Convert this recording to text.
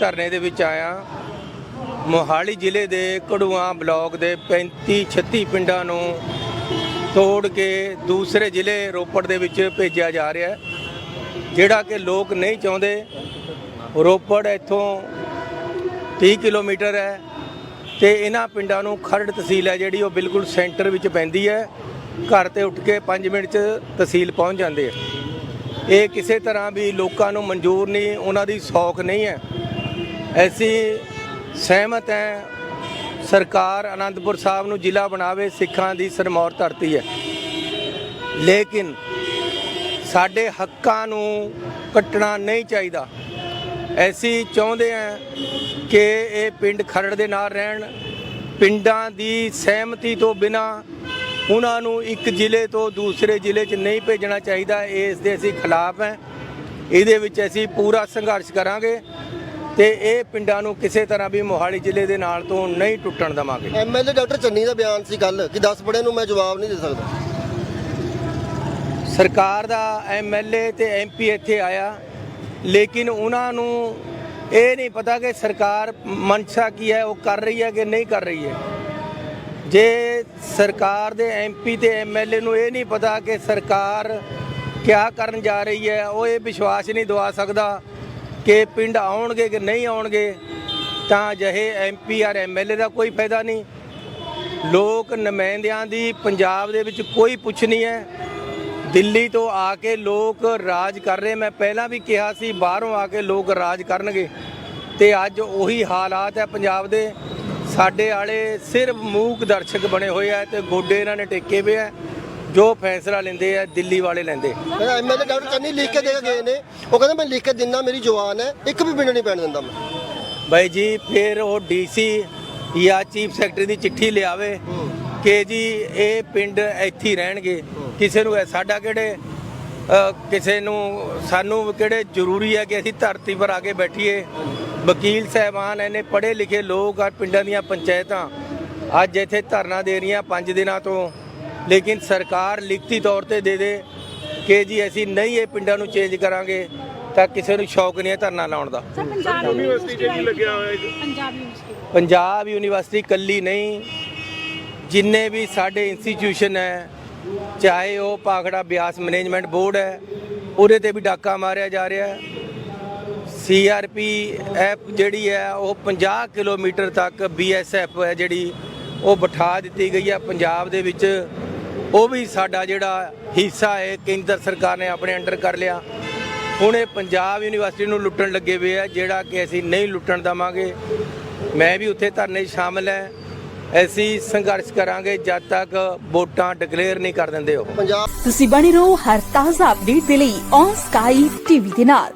ਧਰਨੇ ਦੇ ਵਿੱਚ ਆਇਆ। ਮੋਹਾਲੀ ਜ਼ਿਲ੍ਹੇ ਦੇ ਕੜੂਆਂ ਬਲਾਕ ਦੇ 35 36 ਪਿੰਡਾਂ ਨੂੰ ਤੋੜ ਕੇ ਦੂਸਰੇ ਜ਼ਿਲ੍ਹੇ ਰੋਪੜ ਦੇ ਵਿੱਚ ਭੇਜਿਆ ਜਾ ਰਿਹਾ ਹੈ। ਜਿਹੜਾ ਕਿ ਲੋਕ ਨਹੀਂ ਚਾਹੁੰਦੇ, ਰੋਪੜ ਇੱਥੋਂ 30 ਕਿਲੋਮੀਟਰ ਹੈ ਤੇ ਇਹਨਾਂ ਪਿੰਡਾਂ ਨੂੰ ਖਰੜ ਤਹਿਸੀਲ ਹੈ ਜਿਹੜੀ ਉਹ ਬਿਲਕੁਲ ਸੈਂਟਰ ਵਿੱਚ ਪੈਂਦੀ ਹੈ। ਘਰ ਤੇ ਉੱਠ ਕੇ 5 ਮਿੰਟ 'ਚ ਤਹਿਸੀਲ ਪਹੁੰਚ ਜਾਂਦੇ ਆ। ਇਹ ਕਿਸੇ ਤਰ੍ਹਾਂ ਵੀ ਲੋਕਾਂ ਨੂੰ ਮਨਜ਼ੂਰ ਨਹੀਂ, ਉਹਨਾਂ ਦੀ ਸੌਖ ਨਹੀਂ ਹੈ। ਅਸੀਂ ਸਹਿਮਤ ਹੈ, ਸਰਕਾਰ ਅਨੰਦਪੁਰ ਸਾਹਿਬ ਨੂੰ ਜ਼ਿਲ੍ਹਾ ਬਣਾਵੇ, ਸਿੱਖਾਂ ਦੀ ਸਰਮੌਰ ਧਰਤੀ ਹੈ। ਲੇਕਿਨ ਸਾਡੇ ਹੱਕਾਂ ਨੂੰ ਕੱਟਣਾ ਨਹੀਂ ਚਾਹੀਦਾ। ਅਸੀਂ ਚਾਹੁੰਦੇ ਹਾਂ ਕਿ ਇਹ ਪਿੰਡ ਖਰੜ ਦੇ ਨਾਲ ਰਹਿਣ। ਪਿੰਡਾਂ ਦੀ ਸਹਿਮਤੀ ਤੋਂ ਬਿਨਾ ਉਹਨਾਂ ਨੂੰ ਇੱਕ ਜ਼ਿਲ੍ਹੇ ਤੋਂ ਦੂਸਰੇ ਜ਼ਿਲ੍ਹੇ 'ਚ ਨਹੀਂ ਭੇਜਣਾ ਚਾਹੀਦਾ। ਇਸ ਦੇ ਅਸੀਂ ਖਿਲਾਫ ਹੈ। ਇਹਦੇ ਵਿੱਚ ਅਸੀਂ ਪੂਰਾ ਸੰਘਰਸ਼ ਕਰਾਂਗੇ। ਤੇ ਇਹ ਪਿੰਡਾਂ ਨੂੰ ਕਿਸੇ ਤਰ੍ਹਾਂ ਵੀ ਮੋਹਾਲੀ ਜ਼ਿਲ੍ਹੇ ਦੇ ਨਾਲ ਤੋਂ ਨਹੀਂ ਟੁੱਟਣ ਦੇਵਾਂਗੇ। ਐਮਐਲਏ ਡਾਕਟਰ ਚੰਨੀ ਦਾ ਬਿਆਨ ਸੀ ਕੱਲ ਕਿ 10 ਬੜਿਆਂ ਨੂੰ ਮੈਂ ਜਵਾਬ ਨਹੀਂ ਦੇ ਸਕਦਾ। ਸਰਕਾਰ ਦਾ ਐਮਐਲਏ ਤੇ ਐਮਪੀ ਇੱਥੇ ਆਇਆ ਲੇਕਿਨ ਉਹਨਾਂ ਨੂੰ ਇਹ ਨਹੀਂ ਪਤਾ ਕਿ ਸਰਕਾਰ ਮਨਸ਼ਾ ਕੀ ਹੈ ਉਹ ਕਰ ਰਹੀ ਹੈ ਕਿ ਨਹੀਂ ਕਰ ਰਹੀ ਹੈ। ਜੇ ਸਰਕਾਰ ਦੇ ਐਮਪੀ ਤੇ ਐਮਐਲਏ ਨੂੰ ਇਹ ਨਹੀਂ ਪਤਾ ਕਿ ਸਰਕਾਰ ਕਿਆ ਕਰਨ ਜਾ ਰਹੀ ਹੈ ਉਹ ਇਹ ਵਿਸ਼ਵਾਸ ਨਹੀਂ ਦਵਾ ਸਕਦਾ ਕਿ ਪਿੰਡ ਆਉਣਗੇ ਕਿ ਨਹੀਂ ਆਉਣਗੇ, ਤਾਂ ਜਹੇ ਐਮਪੀ ਔਰ ਐਮਐਲਏ ਦਾ ਕੋਈ ਫਾਇਦਾ ਨਹੀਂ। ਲੋਕ ਨੁਮਾਇੰਦਿਆਂ ਦੀ ਪੰਜਾਬ ਦੇ ਵਿੱਚ ਕੋਈ ਪੁੱਛ ਨਹੀਂ ਹੈ। ਦਿੱਲੀ ਤੋਂ ਆ ਕੇ ਲੋਕ ਰਾਜ ਕਰ ਰਹੇ, ਮੈਂ ਪਹਿਲਾਂ ਵੀ ਕਿਹਾ ਸੀ, ਬਾਹਰੋਂ ਆ ਕੇ ਲੋਕ ਰਾਜ ਕਰਨਗੇ। ਤੇ ਅੱਜ ਉਹੀ ਹਾਲਾਤ ਹੈ ਪੰਜਾਬ ਦੇ। ਸਾਡੇ ਵਾਲੇ ਸਿਰਫ ਮੂਕ ਦਰਸ਼ਕ ਬਣੇ ਹੋਏ ਆ ਤੇ ਗੋਡੇ ਇਹਨਾਂ ਨੇ ਟੇਕੇ ਪਏ ਆ। ਜੋ ਫੈਸਲਾ ਲੈਂਦੇ ਆ ਦਿੱਲੀ ਵਾਲੇ ਲੈਂਦੇ। ਐਮਐਲਏ ਡਾਕਟਰ ਚੰਨੀ ਲਿਖ ਕੇ ਦੇ ਕੇ ਗਏ ਨੇ। ਉਹ ਕਹਿੰਦੇ ਮੈਂ ਲਿਖ ਕੇ ਦਿੰਦਾ ਮੇਰੀ ਜਵਾਨ ਹੈ ਇੱਕ ਵੀ ਪਿੰਡ ਨਹੀਂ ਪੈਣ ਦਿੰਦਾ ਮੈਂ। ਬਾਈ ਜੀ ਫਿਰ ਉਹ ਡੀਸੀ ਜਾਂ ਚੀਫ ਸੈਕਟਰੀ ਦੀ ਚਿੱਠੀ ਲਿਆਵੇ ਕਿ ਜੀ ਇਹ ਪਿੰਡ ਇੱਥੇ ਹੀ ਰਹਿਣਗੇ। ਕਿਸੇ ਨੂੰ ਇਹ ਸਾਡਾ ਕਿਹੜੇ ਅ, ਕਿਸੇ ਨੂੰ ਸਾਨੂੰ ਕਿਹੜੇ ਜ਼ਰੂਰੀ ਹੈ ਕਿ ਅਸੀਂ ਧਰਤੀ ਪਰ ਆ ਕੇ ਬੈਠੀਏ। ਵਕੀਲ ਸਾਹਿਬਾਨ ਇਹਨੇ ਪੜ੍ਹੇ ਲਿਖੇ ਲੋਕ ਆ ਪਿੰਡਾਂ ਦੀਆਂ ਪੰਚਾਇਤਾਂ। ਅੱਜ ਇੱਥੇ ਧਰਨਾ ਦੇ ਰਹੀਆਂ 5 ਦਿਨਾਂ ਤੋਂ। ਲੇਕਿਨ ਸਰਕਾਰ ਲਿਖਤੀ ਤੌਰ ਤੇ ਦੇ ਦੇ ਕਿ ਜੀ ਅਸੀਂ ਨਹੀਂ ਇਹ ਪਿੰਡਾਂ ਨੂੰ ਚੇਂਜ ਕਰਾਂਗੇ ਤਾਂ ਕਿਸੇ ਨੂੰ ਸ਼ੌਕ ਨਹੀਂ ਹੈ ਧਰਨਾ ਲਾਉਣ ਦਾ। ਸਰ ਪੰਜਾਬ ਯੂਨੀਵਰਸਿਟੀ ਤੇ ਕੀ ਲੱਗਿਆ ਹੋਇਆ ਪੰਜਾਬ ਯੂਨੀਵਰਸਿਟੀ ਪੰਜਾਬ ਯੂਨੀਵਰਸਿਟੀ ਕੱਲੀ ਨਹੀਂ ਜਿੰਨੇ ਵੀ ਸਾਡੇ ਇੰਸਟੀਚਿਊਸ਼ਨ ਹੈ ਚਾਹੇ ਉਹ ਪਾਖੜਾ ਬਿਆਸ ਮੈਨੇਜਮੈਂਟ ਬੋਰਡ ਹੈ ਉਹਦੇ ਤੇ ਵੀ ਡਾਕਾ ਮਾਰਿਆ ਜਾ ਰਿਹਾ ਹੈ। ਸੀਆਰਪੀ ਐਪ ਜਿਹੜੀ ਹੈ ਉਹ 50 ਕਿਲੋਮੀਟਰ ਤੱਕ ਬੀਐਸਐਫ ਹੈ ਜਿਹੜੀ ਉਹ ਬਿਠਾ ਦਿੱਤੀ ਗਈ ਹੈ। ਪੰਜਾਬ ਦੇ ਵਿੱਚ ਉਹ ਵੀ ਸਾਡਾ ਜਿਹੜਾ ਹਿੱਸਾ ਹੈ, ਕੇਂਦਰ ਸਰਕਾਰ ਨੇ ਆਪਣੇ ਅੰਡਰ ਕਰ ਲਿਆ। ਹੁਣ ਇਹ ਪੰਜਾਬ ਯੂਨੀਵਰਸਿਟੀ ਨੂੰ ਲੁੱਟਣ ਲੱਗੇ ਹੋਏ ਆ, ਜਿਹੜਾ ਕਿ ਅਸੀਂ ਨਹੀਂ ਲੁੱਟਣ ਦਵਾਂਗੇ। ਮੈਂ ਵੀ ਉੱਥੇ ਧਰਨੇ 'ਚ ਸ਼ਾਮਲ ਹੈ। ਅਸੀਂ ਸੰਘਰਸ਼ ਕਰਾਂਗੇ, ਜਦ ਤੱਕ ਵੋਟਾਂ ਡਿਕਲੇਅਰ ਨਹੀਂ ਕਰ ਦਿੰਦੇ ਉਹ। ਪੰਜਾਬ ਤੁਸੀਂ ਬਣੇ ਰਹੋ ਹਰ ਤਾਜ਼ਾ ਅਪਡੇਟ ਦੇ ਲਈ ਔਨ ਸਕਾਈ ਟੀਵੀ ਦੇ ਨਾਲ।